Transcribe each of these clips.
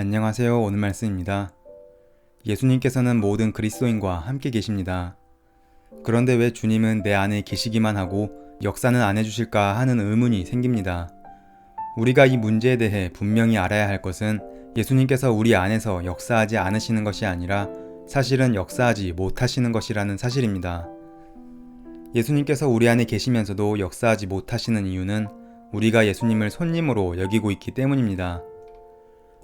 안녕하세요. 오늘 말씀입니다. 예수님께서는 모든 그리스도인과 함께 계십니다. 그런데 왜 주님은 내 안에 계시기만 하고 역사는 안 해주실까 하는 의문이 생깁니다. 우리가 이 문제에 대해 분명히 알아야 할 것은 예수님께서 우리 안에서 역사하지 않으시는 것이 아니라 사실은 역사하지 못하시는 것이라는 사실입니다. 예수님께서 우리 안에 계시면서도 역사하지 못하시는 이유는 우리가 예수님을 손님으로 여기고 있기 때문입니다.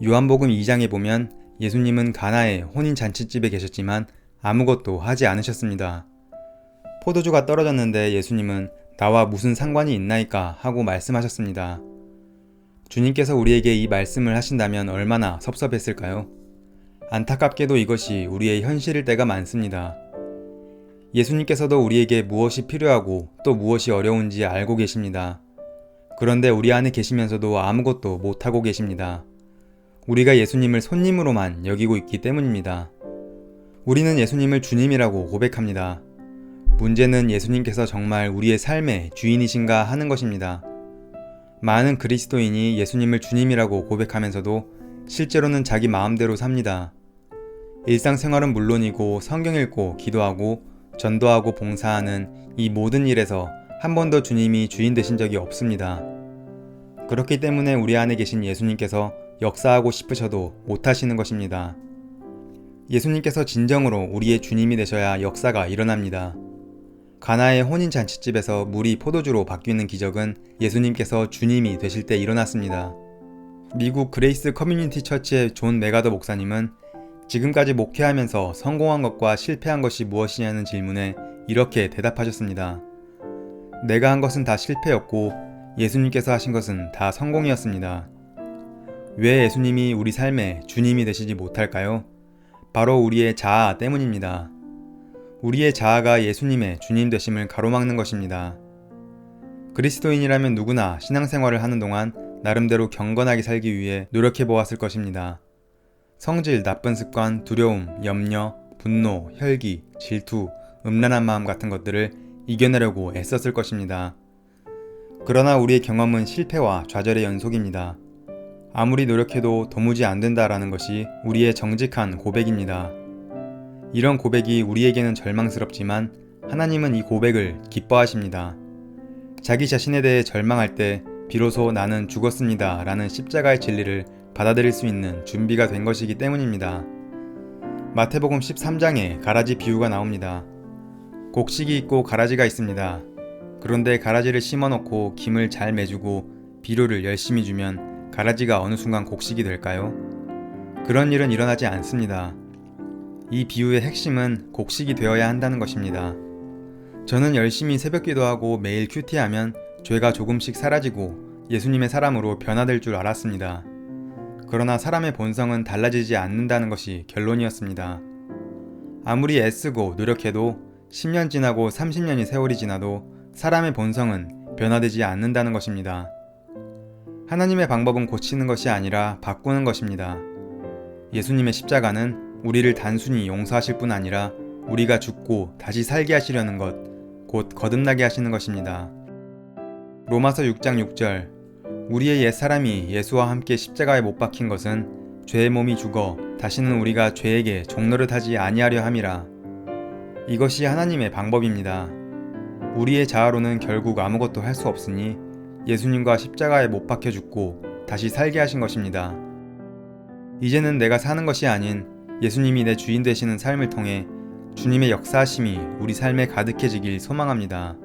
요한복음 2장에 보면 예수님은 가나의 혼인 잔치집에 계셨지만 아무것도 하지 않으셨습니다. 포도주가 떨어졌는데 예수님은 나와 무슨 상관이 있나이까 하고 말씀하셨습니다. 주님께서 우리에게 이 말씀을 하신다면 얼마나 섭섭했을까요? 안타깝게도 이것이 우리의 현실일 때가 많습니다. 예수님께서도 우리에게 무엇이 필요하고 또 무엇이 어려운지 알고 계십니다. 그런데 우리 안에 계시면서도 아무것도 못하고 계십니다. 우리가 예수님을 손님으로만 여기고 있기 때문입니다. 우리는 예수님을 주님이라고 고백합니다. 문제는 예수님께서 정말 우리의 삶의 주인이신가 하는 것입니다. 많은 그리스도인이 예수님을 주님이라고 고백하면서도 실제로는 자기 마음대로 삽니다. 일상생활은 물론이고 성경 읽고 기도하고 전도하고 봉사하는 이 모든 일에서 한 번도 주님이 주인 되신 적이 없습니다. 그렇기 때문에 우리 안에 계신 예수님께서 역사하고 싶으셔도 못하시는 것입니다. 예수님께서 진정으로 우리의 주님이 되셔야 역사가 일어납니다. 가나의 혼인 잔치집에서 물이 포도주로 바뀌는 기적은 예수님께서 주님이 되실 때 일어났습니다. 미국 그레이스 커뮤니티 처치의 존 메가더 목사님은 지금까지 목회하면서 성공한 것과 실패한 것이 무엇이냐는 질문에 이렇게 대답하셨습니다. 내가 한 것은 다 실패였고 예수님께서 하신 것은 다 성공이었습니다. 왜 예수님이 우리 삶의 주님이 되시지 못할까요? 바로 우리의 자아 때문입니다. 우리의 자아가 예수님의 주님 되심을 가로막는 것입니다. 그리스도인이라면 누구나 신앙생활을 하는 동안 나름대로 경건하게 살기 위해 노력해 보았을 것입니다. 성질, 나쁜 습관, 두려움, 염려, 분노, 혈기, 질투, 음란한 마음 같은 것들을 이겨내려고 애썼을 것입니다. 그러나 우리의 경험은 실패와 좌절의 연속입니다. 아무리 노력해도 도무지 안 된다라는 것이 우리의 정직한 고백입니다. 이런 고백이 우리에게는 절망스럽지만 하나님은 이 고백을 기뻐하십니다. 자기 자신에 대해 절망할 때 비로소 나는 죽었습니다 라는 십자가의 진리를 받아들일 수 있는 준비가 된 것이기 때문입니다. 마태복음 13장에 가라지 비유가 나옵니다. 곡식이 있고 가라지가 있습니다. 그런데 가라지를 심어놓고 김을 잘 매주고 비료를 열심히 주면 가라지가 어느 순간 곡식이 될까요? 그런 일은 일어나지 않습니다. 이 비유의 핵심은 곡식이 되어야 한다는 것입니다. 저는 열심히 새벽 기도하고 매일 큐티하면 죄가 조금씩 사라지고 예수님의 사람으로 변화될 줄 알았습니다. 그러나 사람의 본성은 달라지지 않는다는 것이 결론이었습니다. 아무리 애쓰고 노력해도 10년 지나고 30년이 세월이 지나도 사람의 본성은 변화되지 않는다는 것입니다. 하나님의 방법은 고치는 것이 아니라 바꾸는 것입니다. 예수님의 십자가는 우리를 단순히 용서하실 뿐 아니라 우리가 죽고 다시 살게 하시려는 것, 곧 거듭나게 하시는 것입니다. 로마서 6장 6절 우리의 옛사람이 예수와 함께 십자가에 못 박힌 것은 죄의 몸이 죽어 다시는 우리가 죄에게 종노릇하지 아니하려 함이라. 이것이 하나님의 방법입니다. 우리의 자아로는 결국 아무것도 할 수 없으니 예수님과 십자가에 못 박혀 죽고 다시 살게 하신 것입니다. 이제는 내가 사는 것이 아닌 예수님이 내 주인 되시는 삶을 통해 주님의 역사하심이 우리 삶에 가득해지길 소망합니다.